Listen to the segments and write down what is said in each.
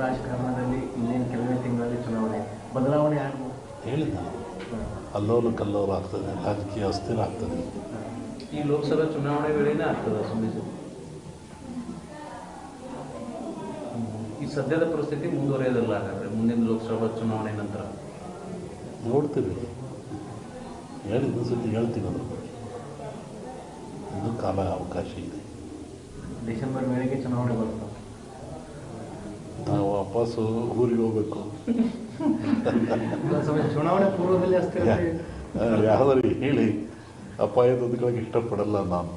ರಾಜಕಾರಣದಲ್ಲಿ ಇನ್ನೇನು ಕೆಲವೇ ತಿಂಗಳಲ್ಲಿ ಚುನಾವಣೆ ಬದಲಾವಣೆ ಆಗ್ಬೋದು. ಹೇಳಿದ ಅಲ್ಲೋಲು ಕಲ್ಲೋಲು ಆಗ್ತದೆ ರಾಜಕೀಯ ಅಸ್ಥಿರ ಆಗ್ತದೆ. ಈ ಲೋಕಸಭಾ ಚುನಾವಣೆ ವೇಳೆನೇ ಆಗ್ತದೆ ಸುಮ್ಮನೆ ಈ ಸದ್ಯದ ಪರಿಸ್ಥಿತಿ ಮುಂದುವರಿಯೋದಿಲ್ಲ ಹಾಗಾದ್ರೆ ಮುಂದಿನ ಲೋಕಸಭಾ ಚುನಾವಣೆ ನಂತರ. ನೋಡ್ತೀವಿ. ಹೇಳಿದ್ದು ಸುದ್ದಿ ಹೇಳ್ತೀವಿ ಅದ್ರ ಬಗ್ಗೆ. ಇನ್ನೂ ಕಾಲ ಅವಕಾಶ ಇದೆ. ಡಿಸೆಂಬರ್ ವೇಳೆಗೆ ಚುನಾವಣೆ ಬರ್ತದೆ. ವಾಪಸ್ಸು ಊರಿಗೆ ಹೋಗ್ಬೇಕು. ಚುನಾವಣೆ ಪೂರ್ವದಲ್ಲಿ ಅಷ್ಟೇ ಯಾವ್ದಾರು ಹೇಳಿ. ಅಪಾಯದೊಂದಿಗೆ ಇಷ್ಟಪಡಲ್ಲ ನಾನು.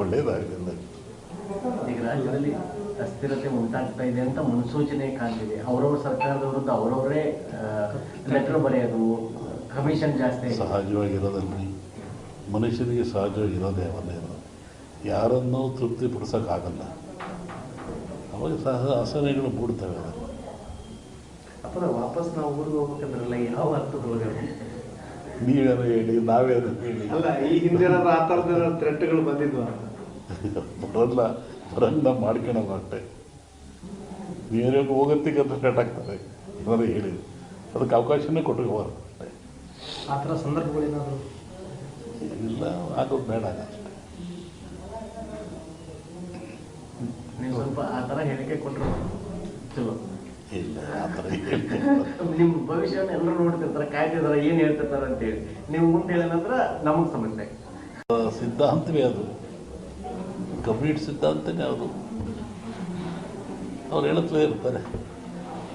ಒಳ್ಳೇದಾಗಲಿಲ್ಲ. ಈಗ ರಾಜ್ಯದಲ್ಲಿ ಅಸ್ಥಿರತೆ ಉಂಟಾಗ್ತಾ ಇದೆ ಅಂತ ಮುನ್ಸೂಚನೆ ಕಾಣ್ತಿದೆ. ಅವರವ್ರ ಸರ್ಕಾರದ ವಿರುದ್ಧ ಅವರವರೇ ಲೆಟರ್ ಬರೆಯೋದು ಕಮಿಷನ್ ಜಾಸ್ತಿ ಸಹಜವಾಗಿರೋದಲ್ರಿ ಮನುಷ್ಯನಿಗೆ ಸಹಜವಾಗಿರೋದೇ ಅವನೇ ಯಾರನ್ನೂ ತೃಪ್ತಿಪಡಿಸೋಕ್ಕಾಗಲ್ಲ. ಅವಾಗ ಸಹ ಆಸನೆಗಳು ಮೂಡ್ತವೆ. ಅದೆಲ್ಲ ಅಪ್ಪ ವಾಪಸ್ ನಾವು ಊರಿಗೆ ಹೋಗ್ಬೇಕಂದ್ರಲ್ಲ ಯಾವ ಅರ್ಥದೊಳಗೆ ನೀವೇನು ಹೇಳಿ ನಾವೇನೋ ಹೇಳಿ. ಅಲ್ಲ ಈ ಹಿಂದೆ ಏನಾದ್ರು ಆ ಥರದ ಥ್ರೆಟ್ಗಳು ಬಂದಿದ್ವಾ? ಅಂತ ಬರಲ್ಲ ಬರಲ್ಲ ಮಾಡ್ಕೊಳೋದು ಅಷ್ಟೇ ನೀವೇನೋ ಹೋಗತ್ತಿಗೆ ಅಂತ ಸ್ಟಾರ್ಟ್ ಆಗ್ತಾರೆ ಏನಾದ್ರು ಹೇಳಿ. ಅದಕ್ಕೆ ಅವಕಾಶನೇ ಕೊಟ್ಟಿರ್ಬಾರ್ದು ಅಷ್ಟೇ ಆ ಥರ ಸಂದರ್ಭಗಳೇನಾದ್ರು ಇಲ್ಲ ಆಗೋದು ಬೇಡ ಅಷ್ಟೇ ನೀವು ಸ್ವಲ್ಪ ಆ ಥರ ಹೇಳಿಕೆ ಕೊಟ್ಟರು ಚಲೋ. ಇಲ್ಲ ಆ ಥರ ನಿಮ್ಮ ಭವಿಷ್ಯನ ಎಲ್ಲರೂ ನೋಡ್ತಿರ್ತಾರೆ ಕಾಯ್ತಿರ್ತಾರೆ ಏನು ಹೇಳ್ತಿರ್ತಾರೆ ಅಂತೇಳಿ. ನೀವು ಮುಂದೆ ಹೇಳಂದ್ರ ನಮಗ್ ಸಮಸ್ಯೆ. ಸಿದ್ಧಾಂತವೇ ಅದು. ಕಂಪ್ಲೀಟ್ ಸಿದ್ಧಾಂತನೇ ಅದು. ಅವ್ರು ಹೇಳುತ್ತಲೇ ಇರ್ತಾರೆ.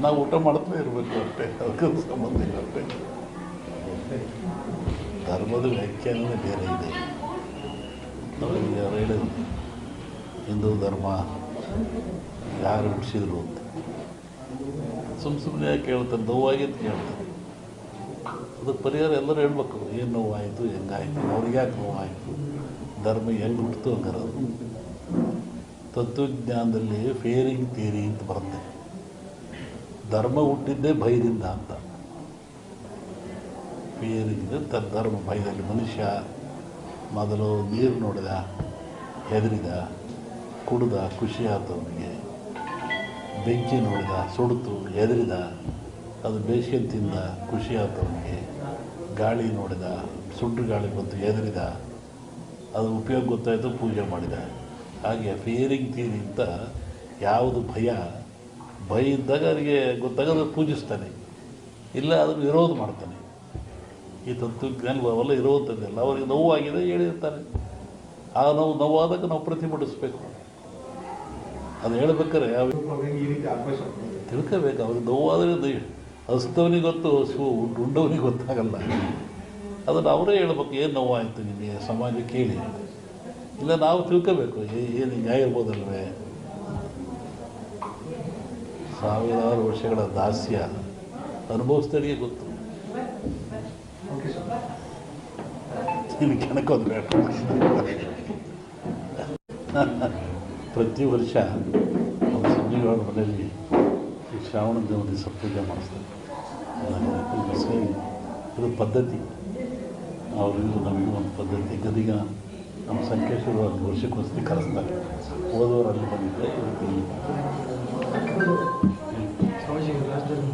ನಾವು ಊಟ ಮಾಡ್ತಲೇ ಇರಬೇಕು ಅಷ್ಟೇ ಅದಕ್ಕೂ ಸಂಬಂಧ ಇಲ್ಲ ಅಷ್ಟೇ. ಧರ್ಮದ ವ್ಯಾಖ್ಯಾನ ಬೇರೆ ಇದೆ. ನಮಗೆ ಅವ್ರು ಹೇಳಿದ್ರು? ಹಿಂದೂ ಧರ್ಮ ಯಾರು ಹುಟ್ಟಿಸಿದ್ರು ಅಂತ? ಸುಮ್ಮ ಸುಮ್ಮನೆ ಕೇಳ್ತಾರೆ ನೋವಾಗಿದ್ದು ಕೇಳ್ತಾರೆ ಅದಕ್ಕೆ ಪರಿಹಾರ ಎಲ್ಲರೂ ಹೇಳ್ಬೇಕು, ಏನು ನೋವಾಯಿತು, ಹೆಂಗಾಯಿತು, ಅವ್ರಿಗೆ ಯಾಕೆ ನೋವಾಯಿತು, ಧರ್ಮ ಹೆಂಗೆ ಹುಟ್ಟಿತು ಹಂಗಾರದು. ತತ್ವಜ್ಞಾನದಲ್ಲಿ ಫೇರಿಂಗ್ ಥಿಯರಿ ಅಂತ ಬರುತ್ತೆ. ಧರ್ಮ ಹುಟ್ಟಿದ್ದೇ ಭಯದಿಂದ ಅಂತ. ಫೇರಿಂಗ್ ತ ಧರ್ಮ ಭಯದಲ್ಲಿ ಮನುಷ್ಯ ಮೊದಲು ನೀರು ನೋಡಿದ, ಹೆದರಿದ, ಕುಡ್ದ, ಖುಷಿ ಆಯ್ತು ಬೆಂಕಿ ನೋಡಿದ ಸುಡ್ತು ಹೆದರಿದ, ಅದು ಬೇಸಿಗೆ ತಿಂದ ಖುಷಿ ಆಯ್ತು ಗಾಳಿ ನೋಡಿದ ಸುಡ್ಡು ಗಾಳಿ ಬಂತು ಹೆದರಿದ, ಅದು ಉಪಯೋಗ ಗೊತ್ತಾಯಿತು, ಪೂಜೆ ಮಾಡಿದ. ಹಾಗೆ ಫಿಯರಿಂಗ್ ತೀರಿ ಅಂತ ಯಾವುದು ಭಯ ಭಯ ಇದ್ದಾಗ ಅವರಿಗೆ ಗೊತ್ತಾಗದ ಪೂಜಿಸ್ತಾನೆ. ಇಲ್ಲ ಅದನ್ನು ವಿರೋಧ ಮಾಡ್ತಾನೆ. ಈ ತತ್ವಜ್ಞಾನ ಅವೆಲ್ಲ ಇರುವಂಥದ್ದೆಲ್ಲ, ಅವರಿಗೆ ನೋವಾಗಿದೆ ಹೇಳಿರ್ತಾರೆ. ಆ ನೋವು ನೋವಾದಾಗ ನಾವು ಪ್ರತಿಭಟಿಸ್ಬೇಕು. ಅದು ಹೇಳ್ಬೇಕಾರೆ. ತಿಳ್ಕೋಬೇಕು ಅವ್ರಿಗೆ ನೋವಾದರೆ ಅದು ಹಸ್ತವನಿಗೆ ಗೊತ್ತು ಶಿವ ಉಂಡವನಿಗೆ ಗೊತ್ತಾಗಲ್ಲ. ಅದನ್ನು ಅವರೇ ಹೇಳ್ಬೇಕು ಏನು ನೋವಾಯಿತು ನಿಮಗೆ ಸಮಾಜ ಕೇಳಿ. ಇಲ್ಲ ನಾವು ತಿಳ್ಕೋಬೇಕು. ಏನು ನ್ಯಾಯ ಇರ್ಬೋದಲ್ವೇ ಸಾವಿರಾರು ವರ್ಷಗಳ ದಾಸ್ಯ ಅನುಭವಿಸ್ದರಿಗೆ ಗೊತ್ತು. ನಿನ್ನ ಕೆಣಕೋದು ಬೇಡ. ಪ್ರತಿ ವರ್ಷ ನಮ್ಮ ಸಂಜೆಗಳ ಮನೆಯಲ್ಲಿ ಈ ಶ್ರಾವಣ ಸಪೂಜೆ ಪೂಜೆ ಮಾಡಿಸ್ತಾರೆ. ಇದು ಪದ್ಧತಿ. ಅವರಿಗೂ ನಮಗೂ ಒಂದು ಪದ್ಧತಿ. ಗದಿಗ ನಮ್ಮ ಸಂಕೇಶ್ವರ ಒಂದು ವರ್ಷಕ್ಕೋಸ್ತಿ ಕರೆಸ್ತಾರೆ. ಹೋದವರು ಅಲ್ಲಿ ಬಂದಿದ್ದೆ ಇವತ್ತು ಇಲ್ಲಿ ಸ್ವಾಮೀಜಿ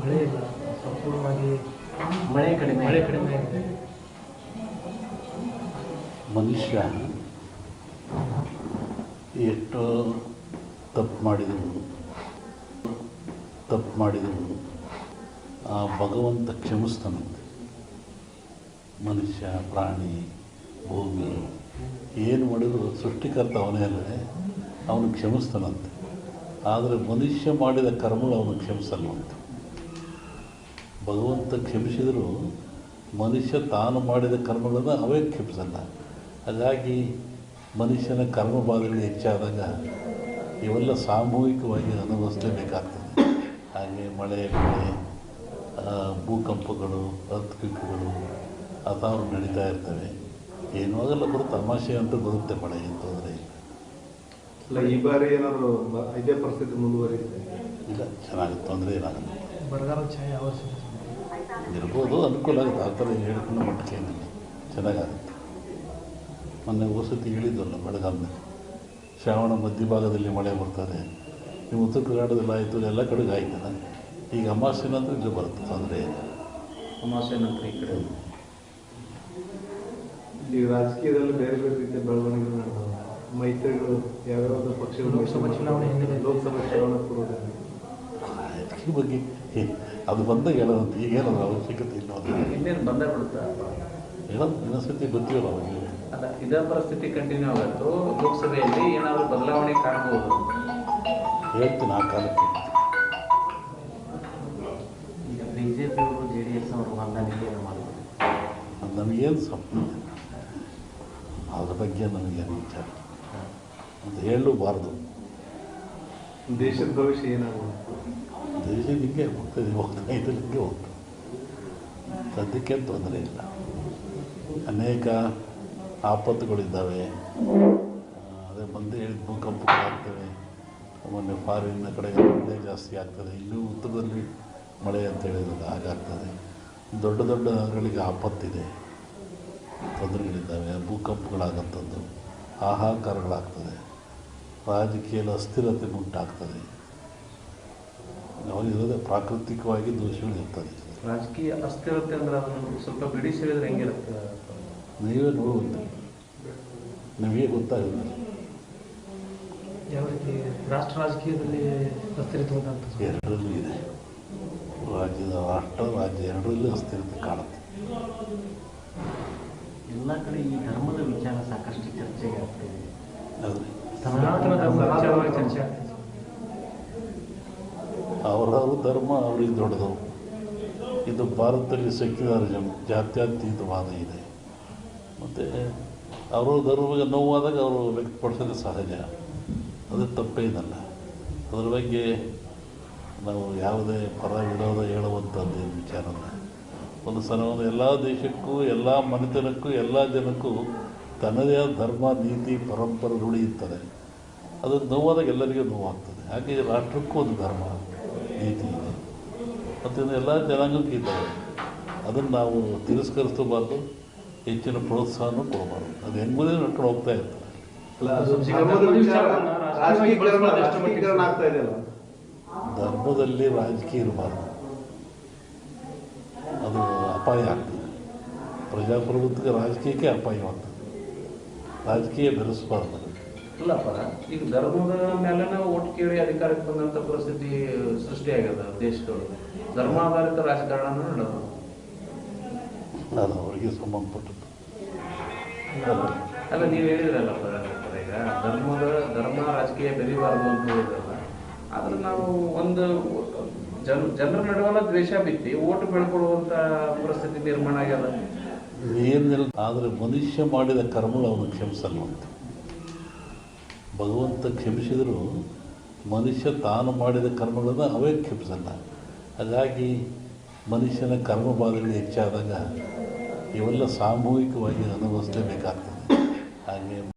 ಮಳೆ ಇಲ್ಲ. ಸಂಪೂರ್ಣವಾಗಿ ಮಳೆ ಕಡಿಮೆ ಮಳೆ ಕಡಿಮೆ ಆಗಿದೆ. ಮನುಷ್ಯ ಎಷ್ಟೋ ತಪ್ಪು ಮಾಡಿದರು ತಪ್ಪು ಮಾಡಿದರು, ಆ ಭಗವಂತ ಕ್ಷಮಿಸ್ತಾನಂತೆ. ಮನುಷ್ಯ, ಪ್ರಾಣಿ, ಭೂಮಿ, ಏನು ಮಾಡಿದ್ರು ಸೃಷ್ಟಿಕರ್ತ ಅವನೇ ಅಲ್ಲದೆ ಅವನು ಕ್ಷಮಿಸ್ತಾನಂತೆ. ಆದರೆ ಮನುಷ್ಯ ಮಾಡಿದ ಕರ್ಮಗಳು ಅವನು ಕ್ಷಮಿಸಲ್ವಂತೆ ಭಗವಂತ ಕ್ಷಮಿಸಿದರೂ ಮನುಷ್ಯ ತಾನು ಮಾಡಿದ ಕರ್ಮಗಳನ್ನು ಅವೇ ಕ್ಷಮಿಸಲ್ಲ. ಹಾಗಾಗಿ ಮನುಷ್ಯನ ಕರ್ಮ ಬಾಧೆಗಳು ಹೆಚ್ಚಾದಾಗ ಇವೆಲ್ಲ ಸಾಮೂಹಿಕವಾಗಿ ಅನುಭವಿಸಲೇಬೇಕಾಗ್ತದೆ ಹಾಗೆ ಮಳೆ ಬೆಳೆ ಭೂಕಂಪಗಳು ಅರ್ಥಕ್ವಿಕ್ಗಳು ಅಥವಾ ನಡೀತಾ ಇರ್ತವೆ. ಏನೂ ಆಗಲ್ಲ ಕೂಡ ತಮಾಷೆ ಅಂತೂ ಬರುತ್ತೆ ಮಳೆ ಏನು ತೊಂದರೆ ಇಲ್ಲ. ಅಲ್ಲ ಈ ಬಾರಿ ಏನಾದರೂ ಇದೇ ಪರಿಸ್ಥಿತಿ ಮುಂದುವರಿಯುತ್ತೆ? ಇಲ್ಲ ಚೆನ್ನಾಗಿ ತೊಂದರೆ ಏನಾಗಲ್ಲ ಬರಗಾಲ ಛಾಯೆ ಅವಶ್ಯಕ ಇರ್ಬೋದು ಅನುಕೂಲ ಆಗುತ್ತೆ. ಆ ಥರ ಹೇಳ್ಕೊಂಡು ಮಟ್ಟಕ್ಕೆ ಏನಿಲ್ಲ. ಚೆನ್ನಾಗಾಗುತ್ತೆ. ಮೊನ್ನೆ ವಸತಿ ಇಳಿದಲ್ಲ ಬೆಳಗಾವಿನಲ್ಲಿ ಶ್ರಾವಣ ಮಧ್ಯಭಾಗದಲ್ಲಿ ಮಳೆ ಬರ್ತಾರೆ. ನಿಮ್ಮ ಉತ್ತರ ಕರ್ನಾಟಕದಲ್ಲಿ ಆಯಿತು ಎಲ್ಲ ಕಡೆಗೆ ಆಯ್ತಲ್ಲ ಈಗ ಅಮಾವಾಸ್ಯೆ ನಂತರ ಇಲ್ಲಿ ಬರುತ್ತೆ ತೊಂದರೆ ಏನು ಅಮಾವಾಸ್ಯೆ ನಂತರ ಈ ಕಡೆ. ಈಗ ರಾಜಕೀಯದಲ್ಲಿ ಬೇರೆ ಬೇರೆ ರೀತಿಯ ಬೆಳವಣಿಗೆಗಳು ನಡೆದವು. ಮೈತ್ರಿಗಳು ಯಾವ್ಯಾವ ಪಕ್ಷಗಳು ಲೋಕಸಭಾ ಚುನಾವಣೆ ಹಿನ್ನೆಲೆ. ಲೋಕಸಭಾ ಚುನಾವಣೆ ಪೂರ್ವದಲ್ಲಿ. ರಾಜಕೀಯ ಬಗ್ಗೆ ಅದು ಬಂದಾಗ ಹೇಳೋದಂತ ಈಗೇನದು ಅವಶ್ಯಕತೆ ಇಲ್ಲ ಇನ್ನೇನು ಬಂದೇ ಬಿಡುತ್ತಾ? ಹೇಳೋದು ಇನ್ನೊಂದ್ಸತಿ ಗೊತ್ತಿಲ್ಲ ಅವಾಗ. ಅಲ್ಲ ಇದೇ ಪರಿಸ್ಥಿತಿ ಕಂಟಿನ್ಯೂ ಆಗುತ್ತೋ ಲೋಕಸಭೆಯಲ್ಲಿ ಏನಾದರೂ ಬದಲಾವಣೆ ಕಾಣಬಹುದು ಹೇಳ್ತೀನಿ ಆ ಕಾಲಕ್ಕೆ. ಈಗ ಬಿ ಜೆ ಪಿಯವರು ಜೆ ಡಿ ಎಸ್ ಅವರು ಹೊಂದಾಣಿಕೆ ಅದು ನಮಗೇನು ಸ್ವಪ್ನ. ಅದ್ರ ಬಗ್ಗೆ ನಮಗೇನು ವಿಚಾರ ಅಂತ ಹೇಳಲೂಬಾರ್ದು ದೇಶದ ಭವಿಷ್ಯ ಏನಾಗುತ್ತೆ ದೇಶ ಹಿಂಗೆ ಹೋಗ್ತದೆ ಹೋಗ್ತಾ ಇದ್ರೆ ಹಿಂಗೆ ಹೋಗ್ತದೆ. ಸದ್ಯಕ್ಕೆ ತೊಂದರೆ ಇಲ್ಲ. ಅನೇಕ ಆಪತ್ತುಗಳಿದ್ದಾವೆ. ಅದೇ ಬಂದು ಹೇಳಿದ ಭೂಕಂಪಗಳಾಗ್ತವೆ ಮೊನ್ನೆ ಫಾರಿನ್ನ ಕಡೆ ಮಳೆ ಜಾಸ್ತಿ ಆಗ್ತದೆ. ಇಲ್ಲೂ ಉತ್ತರದಲ್ಲಿ ಮಳೆ ಅಂತ ಹೇಳಿದಾಗ ಹಾಗಾಗ್ತದೆ. ದೊಡ್ಡ ದೊಡ್ಡ ನಗರಗಳಿಗೆ ಆಪತ್ತಿದೆ. ತೊಂದರೆಗಳಿದ್ದಾವೆ. ಭೂಕಂಪಗಳಾಗಂಥದ್ದು ಹಾಹಾಕಾರಗಳಾಗ್ತದೆ. ರಾಜಕೀಯದ ಅಸ್ಥಿರತೆ ಉಂಟಾಗ್ತದೆ. ಅವರಿರೋದೇ ಪ್ರಾಕೃತಿಕವಾಗಿ ದೋಷಗಳು ಇರ್ತದೆ. ರಾಜಕೀಯ ಅಸ್ಥಿರತೆ ಅಂದರೆ ಅದನ್ನು ಸ್ವಲ್ಪ ಬಿಡಿಸಿ ಹೇಳಿದ್ರೆ ಹೆಂಗಿರುತ್ತೆ? ನೀವೇ ನೋಡುವಂತೆ ನಮಗೆ ಗೊತ್ತಾಗಲ್ಲ. ಯಾವ ರೀತಿ ರಾಷ್ಟ್ರ ರಾಜಕೀಯದಲ್ಲಿ ಎರಡರಲ್ಲೂ ಇದೆ. ರಾಜ್ಯದ ರಾಷ್ಟ್ರ ರಾಜ್ಯ ಎರಡರಲ್ಲೂ ಅಸ್ಥಿರತೆ ಕಾಣುತ್ತೆ. ಎಲ್ಲ ಕಡೆ ಈ ಧರ್ಮದ ವಿಚಾರ ಸಾಕಷ್ಟು ಚರ್ಚೆಗೆ ಆಗ್ತಿದೆ ವಿಚಾರವಾಗಿ ಚರ್ಚೆ ಅವರವ್ರ ಧರ್ಮ ಅವ್ರಿಗೆ ದೊಡ್ಡದು. ಇದು ಭಾರತದಲ್ಲಿ ಸೆಕ್ಯುಲರಿಸಮ್ ಜಾತ್ಯತೀತವಾದ ಇದೆ. ಮತ್ತು ಅವರು ಧರ್ಮಕ್ಕೆ ನೋವಾದಾಗ ಅವರು ವ್ಯಕ್ತಪಡಿಸೋದು ಸಹಜ. ಅದು ತಪ್ಪೇನಲ್ಲ. ಅದ್ರ ಬಗ್ಗೆ ನಾವು ಯಾವುದೇ ಪರ ವಿರೋಧ ಹೇಳುವಂಥದ್ದು ವಿಚಾರನ ವಿಚಾರ ಒಂದು ಸಲ ಒಂದು ಎಲ್ಲ ದೇಶಕ್ಕೂ, ಎಲ್ಲ ಮನೆತನಕ್ಕೂ, ಎಲ್ಲ ಜನಕ್ಕೂ ತನ್ನದೇ ಆದ ಧರ್ಮ, ನೀತಿ, ಪರಂಪರೆ ರೂಢಿಯುತ್ತದೆ ಅದು ನೋವಾದಾಗ ಎಲ್ಲರಿಗೂ ನೋವಾಗ್ತದೆ. ಹಾಗೆ ರಾಷ್ಟ್ರಕ್ಕೂ ಒಂದು ಧರ್ಮ, ನೀತಿ ಇದೆ. ಮತ್ತು ಎಲ್ಲ ಜನಾಂಗಕ್ಕೂ ಇದ್ದಾವೆ ಅದನ್ನು ನಾವು ತಿರಸ್ಕರಿಸಬಾರ್ದು ಹೆಚ್ಚಿನ ಪ್ರೋತ್ಸಾಹನೂ ಕೊಡಬಾರ್ದು. ಅದು ಎಂಬುದೇ ನಡ್ಕೊಂಡು ಹೋಗ್ತಾ ಇರ್ತದೆ ಧರ್ಮದಲ್ಲಿ ರಾಜಕೀಯ ಇರಬಾರ್ದು. ಅದು ಅಪಾಯ ಆಗ್ತದೆ. ಪ್ರಜಾಪ್ರಭುತ್ವಕ್ಕೆ ರಾಜಕೀಯಕ್ಕೆ ಅಪಾಯವಾಗ್ತದೆ ರಾಜಕೀಯ ಬೆರೆಸಬಾರ್ದು. ಇಲ್ಲಪ್ಪ ಈಗ ಧರ್ಮದ ಮೇಲೆ ನಾವು ಒಟ್ಟು ಕೇಳಿ ಅಧಿಕಾರಕ್ಕೆ ಬಂದಂಥ ಪರಿಸ್ಥಿತಿ ಸೃಷ್ಟಿಯಾಗ್ಯದ ದೇಶದೊಳಗೆ. ಧರ್ಮಾಧಾರಿತ ರಾಜಕಾರಣ ನಡೆದು ಅದು ಅವರಿಗೆ ಸಂಬಂಧಪಟ್ಟದ್ದು. ಅಲ್ಲ ನೀವು ಹೇಳಿದ್ರಲ್ಲ ಈಗ ಧರ್ಮದ ಧರ್ಮ ರಾಜಕೀಯ ಬೆರಿಬಾರ್ದು ಅಂತ ಹೇಳಿದ್ರಲ್ಲ ಆದ್ರೆ ನಾವು ಒಂದು ಜನ ಜನರ ನಡುವಲ್ಲ ದ್ವೇಷ ಬಿತ್ತಿ ಓಟು ಬೆಳ್ಕೊಳ್ಳುವಂತ ಪರಿಸ್ಥಿತಿ ನಿರ್ಮಾಣ ಆಗ್ಯದ? ಏನಿಲ್ಲ ಆದರೆ ಮನುಷ್ಯ ಮಾಡಿದ ಕರ್ಮಗಳು ಅವನು ಕ್ಷಮಿಸಲ್ವಂತೆ ಭಗವಂತ ಕ್ಷಮಿಸಿದರೂ ಮನುಷ್ಯ ತಾನು ಮಾಡಿದ ಕರ್ಮಗಳನ್ನು ಅವೇ ಕ್ಷಮಿಸಲ್ಲ. ಹಾಗಾಗಿ ಮನುಷ್ಯನ ಕರ್ಮಬಾಧೆಗಳು ಹೆಚ್ಚಾದಾಗ ಇವೆಲ್ಲ ಸಾಮೂಹಿಕವಾಗಿ ಅನುಭವಿಸಲೇಬೇಕಾಗ್ತದೆ ಹಾಗೆ